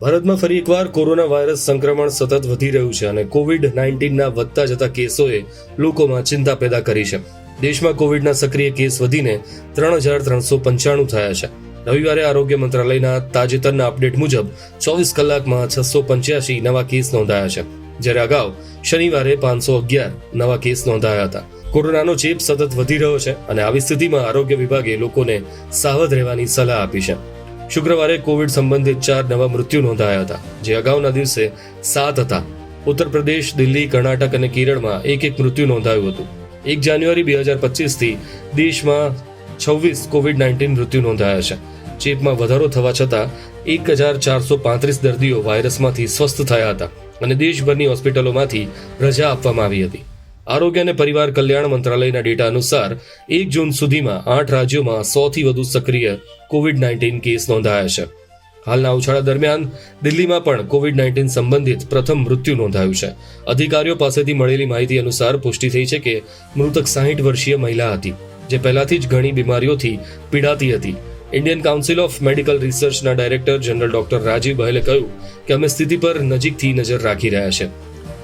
ભારતમાં ફરી એકવાર કોરોના વાયરસ સંક્રમણ સતત વધી રહ્યું છે અને કોવિડ નાઇન્ટીનના વધતા જતા કેસોએ લોકોમાં ચિંતા પેદા કરી છે. દેશમાં કોવિડના સક્રિય કેસ વધીને ત્રણ હજાર ત્રણસો પંચાણું થયા છે. રવિવારે આરોગ્ય મંત્રાલયના તાજેતરના અપડેટ મુજબ ચોવીસ કલાકમાં છસો પંચ્યાસી નવા કેસ નોંધાયા છે. જ્યારે અગાઉ શનિવારે પાંચસો અગિયાર નવા કેસ નોંધાયા હતા. કોરોનાનો ચેપ સતત વધી રહ્યો છે અને આવી સ્થિતિમાં આરોગ્ય વિભાગે લોકોને સાવધ રહેવાની સલાહ આપી છે. શુક્રવારે કોવિડ સંબંધિત ચાર નવા મૃત્યુ નોંધાયા હતા. જે અગાઉના દિવસે સાત હતા. ઉત્તર પ્રદેશ, દિલ્હી, કર્ણાટક અને કેરળમાં એક એક મૃત્યુ નોંધાયું હતું. એક જાન્યુઆરી બે હજાર પચીસથી દેશમાં છવ્વીસ કોવિડ નાઇન્ટીન મૃત્યુ નોંધાયા છે. ચેપમાં વધારો થવા છતાં એક હજાર ચારસો પાંત્રીસ દર્દીઓ વાયરસમાંથી સ્વસ્થ થયા હતા અને દેશભરની હોસ્પિટલોમાંથી રજા આપવામાં આવી હતી. આરોગ્ય અને પરિવાર કલ્યાણ મંત્રાલયના ડેટા અનુસાર એક જૂન સુધીમાં આઠ રાજ્યોમાં સોથી વધુ સક્રિય કોવિડ નાઇન્ટીન કેસ નોંધાયા છે. હાલના ઉછાળા દરમિયાન દિલ્હીમાં પણ કોવિડ નાઇન્ટીન સંબંધિત પ્રથમ મૃત્યુ નોંધાયું છે. અધિકારીઓ પાસેથી મળેલી માહિતી અનુસાર પુષ્ટિ થઈ છે કે મૃતક સાહીઠ વર્ષીય મહિલા હતી, જે પહેલાથી જ ઘણી બીમારીઓથી પીડાતી હતી. ઇન્ડિયન કાઉન્સિલ ઓફ મેડિકલ રિસર્ચના ડાયરેક્ટર જનરલ ડોક્ટર રાજીવ બહેલે કહ્યું કે અમે સ્થિતિ પર નજીકથી નજર રાખી રહ્યા છે.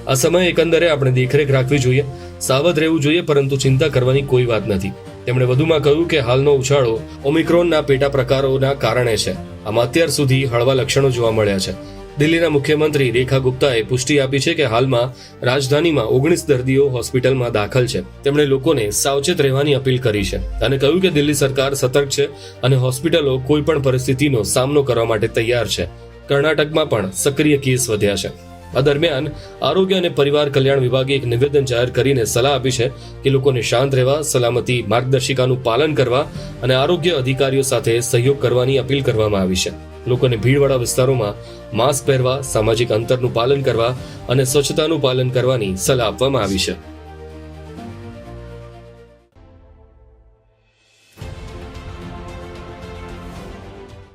આ સમયે એકંદરે આપણે દેખરેખ રાખવી જોઈએ, સાવધ રહેવું જોઈએ, પરંતુ ચિંતા કરવાની કોઈ વાત નથી. તેમણે વધુમાં કહ્યું કે હાલનો ઉછાળો ઓમિક્રોનના પેટા પ્રકારોના કારણે છે. આમાં અત્યાર સુધી હળવા લક્ષણો જોવા મળ્યા છે. દિલ્હીના મુખ્યમંત્રી રેખા ગુપ્તાએ પુષ્ટિ આપી છે કે હાલમાં રાજધાનીમાં ઓગણીસ દર્દીઓ હોસ્પિટલમાં દાખલ છે. તેમણે લોકોને સાવચેત રહેવાની અપીલ કરી છે અને કહ્યું કે દિલ્હી સરકાર સતર્ક છે અને હોસ્પિટલો કોઈ પણ પરિસ્થિતિનો સામનો કરવા માટે તૈયાર છે. કર્ણાટકમાં પણ સક્રિય કેસ વધ્યા છે. આ દરમિયાન આરોગ્ય અને પરિવાર કલ્યાણ વિભાગે એક નિવેદન જાહેર કરીને સલાહ આપી છે કે લોકોને શાંત રહેવા, સલામતી માર્ગદર્શિકાનું પાલન કરવા અને આરોગ્ય અધિકારીઓ સાથે સહયોગ કરવાની અપીલ કરવામાં આવી છે. લોકોને ભીડવાળા વિસ્તારોમાં માસ્ક પહેરવા, સામાજિક અંતરનું પાલન કરવા અને સ્વચ્છતાનું પાલન કરવાની સલાહ આપવામાં આવી છે.